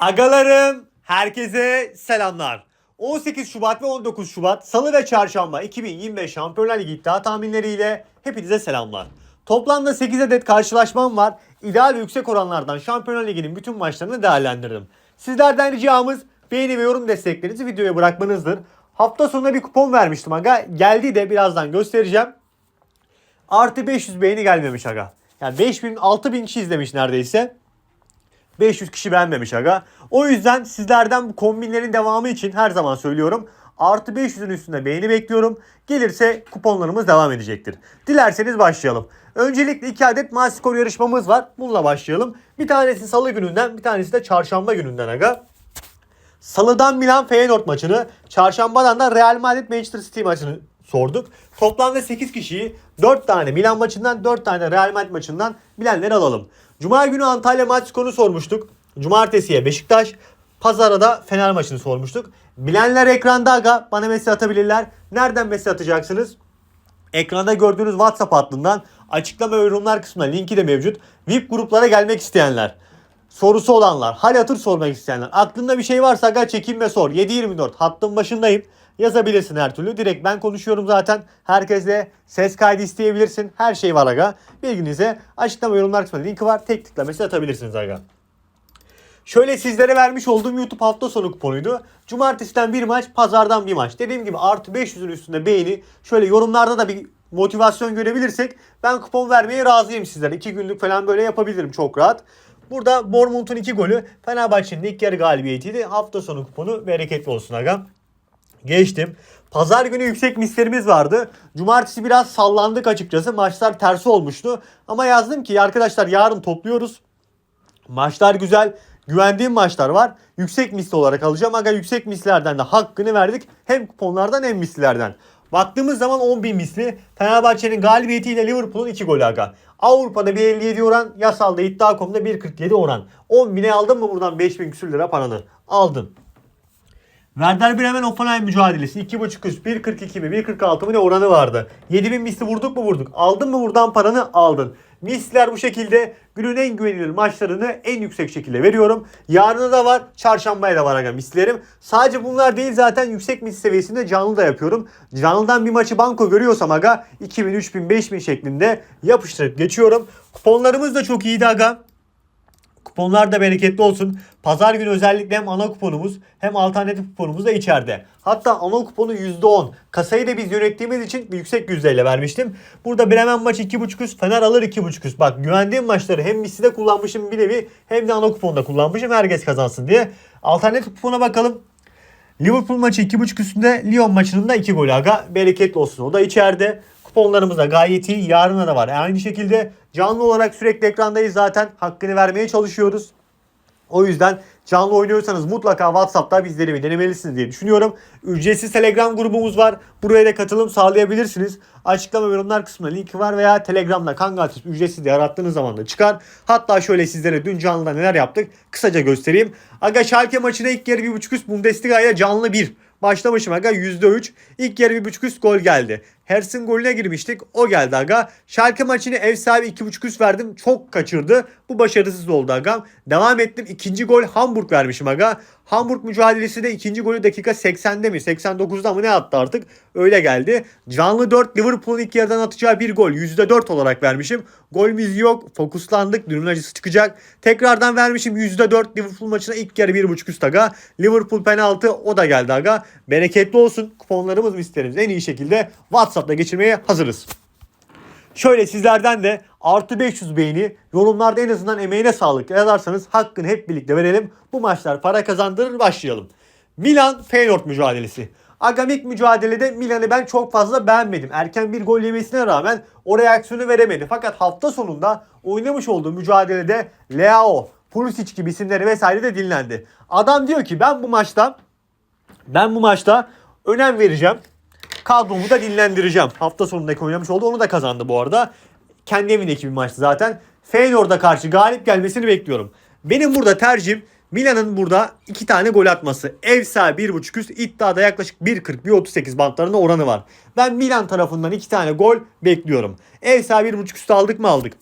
Agalarım, herkese selamlar. 18 Şubat ve 19 Şubat Salı ve Çarşamba 2025 Şampiyonlar Ligi iddia tahminleriyle hepinize selamlar. Toplamda 8 adet karşılaşmam var. İdeal ve yüksek oranlardan Şampiyonlar Ligi'nin bütün maçlarını değerlendirdim. Sizlerden ricamız beğeni ve yorum desteklerinizi videoya bırakmanızdır. Hafta sonunda bir kupon vermiştim aga. Geldi de birazdan göstereceğim. Artı 500 beğeni gelmemiş aga. Yani 5000 6000 kişi izlemiş neredeyse. 500 kişi beğenmemiş aga. O yüzden sizlerden bu kombinlerin devamı için her zaman söylüyorum. Artı 500'ün üstünde beğeni bekliyorum. Gelirse kuponlarımız devam edecektir. Dilerseniz başlayalım. Öncelikle 2 adet maç skor yarışmamız var. Bununla başlayalım. Bir tanesi salı gününden bir tanesi de çarşamba gününden aga. Salıdan Milan Feyenoord maçını, çarşambadan da Real Madrid Manchester City maçını sorduk. Toplamda 8 kişiyi 4 tane Milan maçından 4 tane Real Madrid maçından bilenleri alalım. Cuma günü Antalya maç skoru sormuştuk. Cumartesiye Beşiktaş, pazara da Fener maçını sormuştuk. Bilenler ekranda aga bana mesaj atabilirler. Nereden mesaj atacaksınız? Ekranda gördüğünüz WhatsApp hattından açıklama ve yorumlar kısmına linki de mevcut. VIP gruplara gelmek isteyenler, sorusu olanlar, hal hatır sormak isteyenler, aklında bir şey varsa aga çekin ve sor. 724 hattın başındayım. Yazabilirsin her türlü. Direkt ben konuşuyorum zaten. Herkese ses kaydı isteyebilirsin. Her şey var aga. Bilginize açıklama yorumlar kısmına linki var. Tek tıkla mesaj atabilirsiniz aga. Şöyle sizlere vermiş olduğum YouTube hafta sonu kuponuydu. Cumartesiden bir maç, pazardan bir maç. Dediğim gibi artı 500'ün üstünde beğeni. Şöyle yorumlarda da bir motivasyon görebilirsek ben kupon vermeye razıyım sizlere. 2 günlük falan böyle yapabilirim çok rahat. Burada Bournemouth'un 2 golü Fenerbahçe'nin ilk yarı galibiyetiydi. Hafta sonu kuponu bereketli olsun aga. Geçtim. Pazar günü yüksek mislerimiz vardı. Cumartesi biraz sallandık açıkçası. Maçlar tersi olmuştu. Ama yazdım ki arkadaşlar yarın topluyoruz. Maçlar güzel. Güvendiğim maçlar var. Yüksek misli olarak alacağım. Aga yüksek mislerden de hakkını verdik. Hem kuponlardan hem mislilerden. Baktığımız zaman 10.000 misli. Fenerbahçe'nin galibiyetiyle Liverpool'un 2 golü aga. Avrupa'da 1.57 oran. Yasalda iddia.com'da 1.47 oran. 10.000'e aldın mı buradan 5.000 küsür lira paranı? Aldın. Werder Bremen Hoffenheim mücadelesi 2.5 üst 1.42 mi 1.46 mı ne oranı vardı. 7000 misli vurduk mu vurduk. Aldın mı buradan paranı aldın. Misler bu şekilde günün en güvenilir maçlarını en yüksek şekilde veriyorum. Yarına da var çarşambaya da var aga mislerim. Sadece bunlar değil zaten yüksek mis seviyesinde canlı da yapıyorum. Canlıdan bir maçı banko görüyorsam aga 2000, 3000, 5000 şeklinde yapıştırıp geçiyorum. Kuponlarımız da çok iyiydi aga. Kuponlar da bereketli olsun. Pazar günü özellikle hem ana kuponumuz hem alternatif kuponumuz da içeride. Hatta ana kuponu %10. Kasayı da biz yönettiğimiz için yüksek yüzdeyle vermiştim. Burada Bremen maçı 2.5 üst, Fener alır 2.5 üst. Bak güvendiğim maçları hem misli kullanmışım bir nevi hem de ana kuponda kullanmışım. Herkes kazansın diye. Alternatif kupona bakalım. Liverpool maçı 2.5 üstünde Lyon maçının da 2 golü aga. Bereketli olsun. O da içeride. Kuponlarımız da gayet iyi. Yarına da var. Aynı şekilde canlı olarak sürekli ekrandayız zaten. Hakkını vermeye çalışıyoruz. O yüzden canlı oynuyorsanız mutlaka WhatsApp'ta bizleri bir denemelisiniz diye düşünüyorum. Ücretsiz Telegram grubumuz var. Buraya da katılım sağlayabilirsiniz. Açıklama ve yorumlar kısmında linki var veya Telegram'da Kangaltüs ücretsiz diye arattığınız zaman da çıkar. Hatta şöyle sizlere dün canlıda neler yaptık kısaca göstereyim. Aga Schalke maçına ilk yarı 1.5 üst Bundesliga ile canlı 1. Başlamışım aga %3. İlk yarı 1.5 üst gol geldi. Hers'in golüne girmiştik. O geldi aga. Schalke maçını ev sahibi 2.5 üst verdim. Çok kaçırdı. Bu başarısız oldu aga. Devam ettim. İkinci gol Hamburg vermişim aga. Hamburg mücadelesi de ikinci golü dakika 80'de mi 89'da mı ne attı artık. Öyle geldi. Canlı 4 Liverpool'un ilk yarıdan atacağı bir gol. %4 olarak vermişim. Golümüz yok. Fokuslandık. Dünün acısı çıkacak. Tekrardan vermişim %4 Liverpool maçına ilk yarı 1.5 üst aga. Liverpool penaltı o da geldi aga. Bereketli olsun. Kuponlarımız mislerimiz en iyi şekilde WhatsApp'ta geçirmeye hazırız. Şöyle sizlerden de artı 500 beğeni yorumlarda en azından emeğine sağlık yazarsanız hakkını hep birlikte verelim. Bu maçlar para kazandırır başlayalım. Milan Feyenoord mücadelesi. Agamik mücadelede Milan'ı ben çok fazla beğenmedim. Erken bir gol yemesine rağmen o reaksiyonu veremedi. Fakat hafta sonunda oynamış olduğu mücadelede Leao, Pulisic gibi isimleri vesaire de dinlendi. Adam diyor ki ben bu maçta ben bu maçta önem vereceğim. Kadromu da dinlendireceğim. Hafta sonundaki oynamış oldu. Onu da kazandı bu arada. Kendi evindeki bir maçtı zaten. Feyenoord'a karşı galip gelmesini bekliyorum. Benim burada tercihim Milan'ın burada iki tane gol atması. Ev sahibi 1.5 üst iddiada yaklaşık 1.40 1.38 bantlarında oranı var. Ben Milan tarafından iki tane gol bekliyorum. Ev sahibi 1.5 üst aldık mı aldık.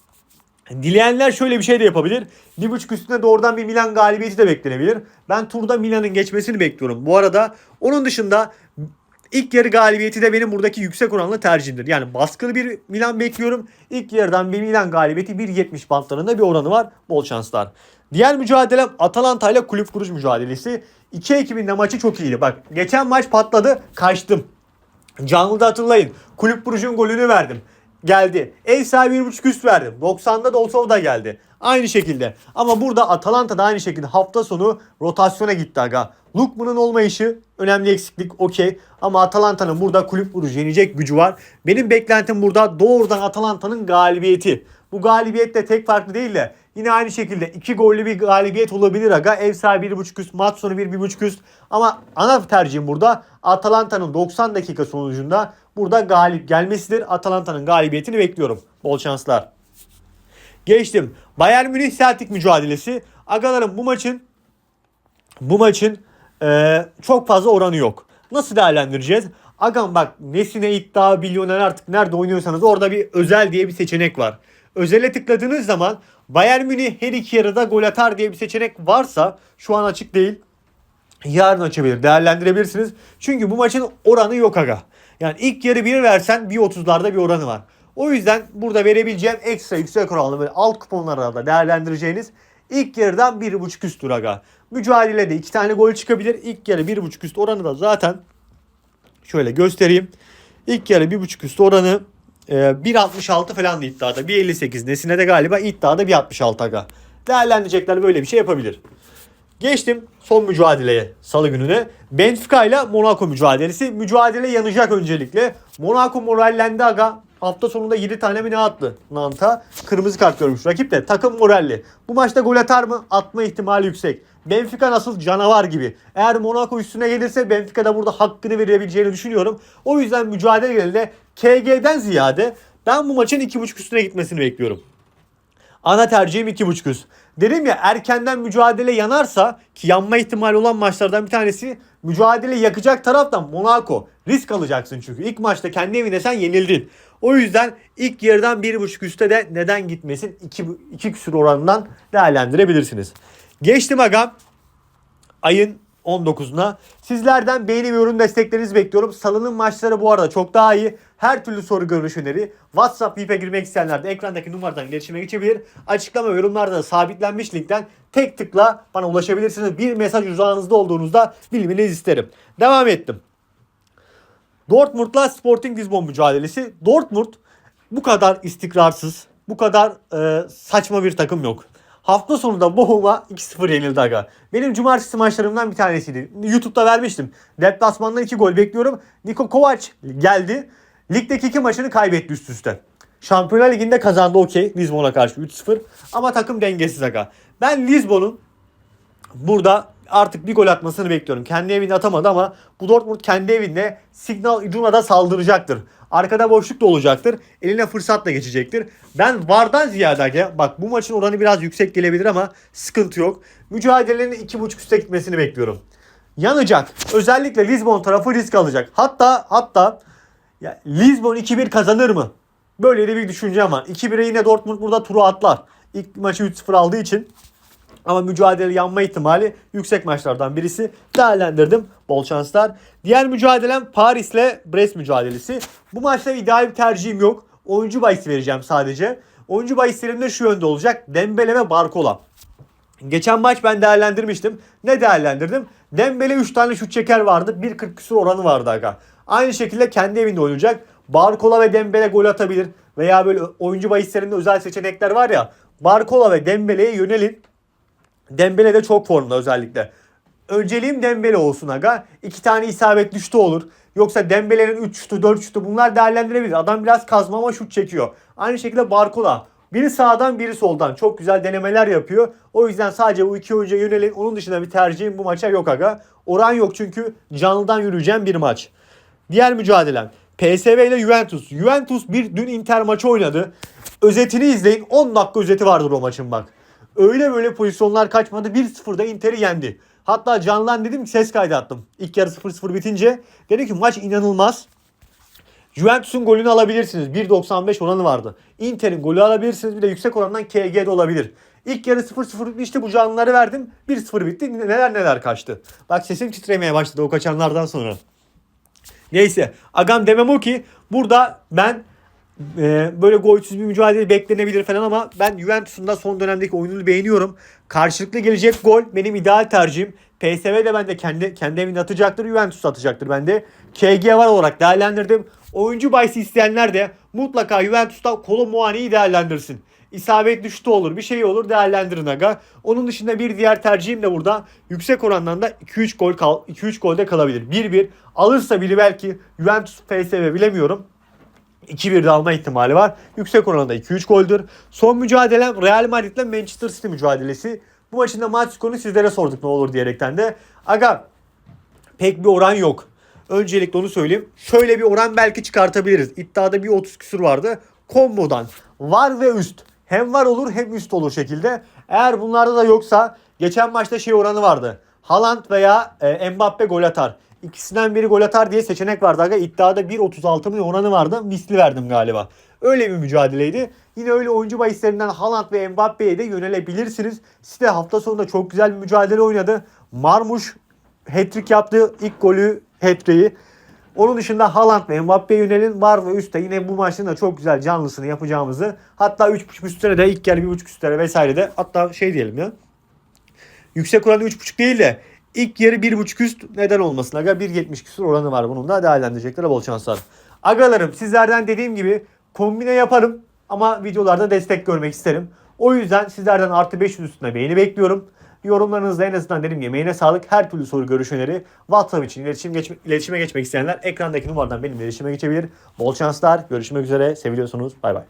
Dileyenler şöyle bir şey de yapabilir. Bir buçuk üstüne doğrudan bir Milan galibiyeti de beklenebilir. Ben turda Milan'ın geçmesini bekliyorum. Bu arada onun dışında ilk yarı galibiyeti de benim buradaki yüksek oranlı tercihimdir. Yani baskılı bir Milan bekliyorum. İlk yarıdan bir Milan galibiyeti 1.70 bantlarında bir oranı var. Bol şanslar. Diğer mücadelem Atalanta ile kulüp kuruş mücadelesi. İki ekibin de maçı çok iyiydi. Bak geçen maç patladı. Kaçtım. Canlı'da hatırlayın. Kulüp Brugge'un golünü verdim. Geldi. Ev sahibi 1.5 üst verdim. 90'da da olsa o da geldi. Aynı şekilde. Ama burada Atalanta da aynı şekilde hafta sonu rotasyona gitti aga. Lukman'ın olmayışı önemli eksiklik okey. Ama Atalanta'nın burada kulüp Brugge yenecek gücü var. Benim beklentim burada doğrudan Atalanta'nın galibiyeti. Bu galibiyet de tek farklı değil de yine aynı şekilde iki gollü bir galibiyet olabilir aga. Ev sahibi 1.5 üst, maç sonu 1.5 üst. Ama ana tercihim burada Atalanta'nın 90 dakika sonucunda burada galip gelmesidir. Atalanta'nın galibiyetini bekliyorum. Bol şanslar. Geçtim. Bayern Münih Celtic mücadelesi. Agalarım bu maçın bu maçın e, çok fazla oranı yok. Nasıl değerlendireceğiz? Agam bak Nesine iddia, milyoner artık nerede oynuyorsanız orada bir özel diye bir seçenek var. Özele tıkladığınız zaman Bayern Münih her iki yarıda gol atar diye bir seçenek varsa şu an açık değil. Yarın açabilir. Değerlendirebilirsiniz. Çünkü bu maçın oranı yok aga. Yani ilk yarı 1 versen 1.30'larda bir oranı var. O yüzden burada verebileceğim ekstra yüksek oranlı böyle alt kuponlarda değerlendireceğiniz ilk yarıdan 1.5 üstür aga. Mücadelede iki tane gol çıkabilir. İlk yarı 1.5 üst oranı da zaten şöyle göstereyim. İlk yarı 1.5 üst oranı e, 1.66 falan iddiada. 1.58 nesine de galiba iddiada 1.66 aga. Değerlendirecekler böyle bir şey yapabilir. Geçtim son mücadeleye salı gününe. Benfica ile Monaco mücadelesi. Mücadele yanacak öncelikle. Monaco morallendi aga. Hafta sonunda 7 tane mi ne attı Nant'a? Kırmızı kart görmüş. Rakip de takım moralli. Bu maçta gol atar mı? Atma ihtimali yüksek. Benfica nasıl canavar gibi. Eğer Monaco üstüne gelirse Benfica da burada hakkını verebileceğini düşünüyorum. O yüzden mücadele genelinde KG'den ziyade ben bu maçın 2.5 üstüne gitmesini bekliyorum. Ana tercihim 2.5 üst. Dedim ya erkenden mücadele yanarsa ki yanma ihtimali olan maçlardan bir tanesi mücadele yakacak taraftan Monaco. Risk alacaksın çünkü. ilk maçta kendi evinde sen yenildin. O yüzden ilk yarıdan 1.5 üstte de neden gitmesin 2, 2 küsur oranından değerlendirebilirsiniz. Geçtim agam ayın 19'una. Sizlerden beğeni ve yorum desteklerinizi bekliyorum. Salının maçları bu arada çok daha iyi. Her türlü soru görüş öneri. WhatsApp VIP'e girmek isteyenler de ekrandaki numaradan iletişime geçebilir. Açıklama yorumlarda da sabitlenmiş linkten tek tıkla bana ulaşabilirsiniz. Bir mesaj uzağınızda olduğunuzda bilmenizi isterim. Devam ettim. Dortmund'la Sporting Lisbon mücadelesi. Dortmund bu kadar istikrarsız, bu kadar e, saçma bir takım yok. Hafta sonunda Bochum'a 2-0 yenildi aga. Benim cumartesi maçlarımdan bir tanesiydi. YouTube'da vermiştim. Deplasmandan 2 gol bekliyorum. Niko Kovac geldi. Ligdeki iki maçını kaybetti üst üste. Şampiyonlar Ligi'nde kazandı okey. Lisbon'a karşı 3-0. Ama takım dengesiz aga. Ben Lisbon'un burada artık bir gol atmasını bekliyorum. Kendi evinde atamadı ama bu Dortmund kendi evinde Signal Iduna da saldıracaktır. Arkada boşluk da olacaktır. Eline fırsat da geçecektir. Ben Vardan ziyade bak bu maçın oranı biraz yüksek gelebilir ama sıkıntı yok. Mücadelenin 2.5 üste gitmesini bekliyorum. Yanacak. Özellikle Lisbon tarafı risk alacak. Hatta hatta ya Lisbon 2-1 kazanır mı? Böyle de bir düşüncem var. 2-1'e yine Dortmund burada turu atlar. İlk maçı 3-0 aldığı için ama mücadele yanma ihtimali yüksek maçlardan birisi. Değerlendirdim. Bol şanslar. Diğer mücadelem Paris'le Brest mücadelesi. Bu maçta ideal bir tercihim yok. Oyuncu bahisi vereceğim sadece. Oyuncu bahislerim de şu yönde olacak. Dembele ve Barcola. Geçen maç ben değerlendirmiştim. Ne değerlendirdim? Dembele 3 tane şut çeker vardı. 1.40 küsur oranı vardı aga. Aynı şekilde kendi evinde oynayacak. Barcola ve Dembele gol atabilir. Veya böyle oyuncu bahislerinde özel seçenekler var ya. Barcola ve Dembele'ye yönelin. Dembele de çok formda özellikle. Önceliğim Dembele olsun aga. İki tane isabet düştü olur. Yoksa Dembele'nin 3 şutu 4 şutu bunlar değerlendirebilir. Adam biraz kazma ama şut çekiyor. Aynı şekilde Barcola. Biri sağdan biri soldan. Çok güzel denemeler yapıyor. O yüzden sadece bu iki oyuncuya yönelin. Onun dışında bir tercihim bu maça yok aga. Oran yok çünkü canlıdan yürüyeceğim bir maç. Diğer mücadelem. PSV ile Juventus. Juventus bir dün Inter maçı oynadı. Özetini izleyin. 10 dakika özeti vardır o maçın bak. Öyle böyle pozisyonlar kaçmadı. 1-0'da Inter'i yendi. Hatta canlan dedim ki ses kaydı attım. İlk yarı 0-0 bitince. Dedi ki maç inanılmaz. Juventus'un golünü alabilirsiniz. 1.95 oranı vardı. Inter'in golü alabilirsiniz. Bir de yüksek orandan KG'de olabilir. İlk yarı 0-0 bitmişti. Bu canlıları verdim. 1-0 bitti. Neler neler kaçtı. Bak sesim titremeye başladı o kaçanlardan sonra. Neyse. Agam demem o ki burada ben e, böyle golsüz bir mücadele beklenebilir falan ama ben Juventus'un da son dönemdeki oyununu beğeniyorum. Karşılıklı gelecek gol benim ideal tercihim. PSV de bende kendi kendi evinde atacaktır. Juventus atacaktır bende. KG var olarak değerlendirdim. Oyuncu bahsi isteyenler de mutlaka Juventus'ta Kolo Muani'yi değerlendirsin. İsabetli şutu olur bir şey olur değerlendirin aga. Onun dışında bir diğer tercihim de burada yüksek orandan da 2-3 gol kal 2-3 golde kalabilir. 1-1 alırsa biri belki Juventus PSV bilemiyorum. 2-1'de alma ihtimali var. Yüksek oranda 2-3 goldür. Son mücadelem Real Madrid ile Manchester City mücadelesi. Bu maçın da maç skorunu sizlere sorduk ne olur diyerekten de. Aga pek bir oran yok. Öncelikle onu söyleyeyim. Şöyle bir oran belki çıkartabiliriz. İddiada bir 30 küsur vardı. Kombodan var ve üst. Hem var olur hem üst olur şekilde. Eğer bunlarda da yoksa geçen maçta şey oranı vardı. Haaland veya e, Mbappe gol atar. İkisinden biri gol atar diye seçenek vardı. Aga iddiada 1.36 mı oranı vardı. Misli verdim galiba. Öyle bir mücadeleydi. Yine öyle oyuncu bahislerinden Haaland ve Mbappe'ye de yönelebilirsiniz. Site hafta sonunda çok güzel bir mücadele oynadı. Marmuş hat-trick yaptı. İlk golü hat-trick'i. Onun dışında Haaland ve Mbappe'ye yönelin var ve üstte yine bu maçın da çok güzel canlısını yapacağımızı hatta 3.5 üstlere de ilk yarı 1.5 üstlere vesaire de hatta şey diyelim ya yüksek oranı 3.5 değil de ilk yarı 1.5 üst neden olmasın aga 1.70 küsur oranı var bunun da değerlendirecekler bol şanslar. Agalarım sizlerden dediğim gibi kombine yaparım ama videolarda destek görmek isterim. O yüzden sizlerden artı 500 üstüne beğeni bekliyorum. Yorumlarınızda en azından dediğim gibi emeğine sağlık. Her türlü soru görüş WhatsApp için iletişim geçme, iletişime geçmek isteyenler ekrandaki numaradan benimle iletişime geçebilir. Bol şanslar. Görüşmek üzere. Seviliyorsunuz. Bay bay.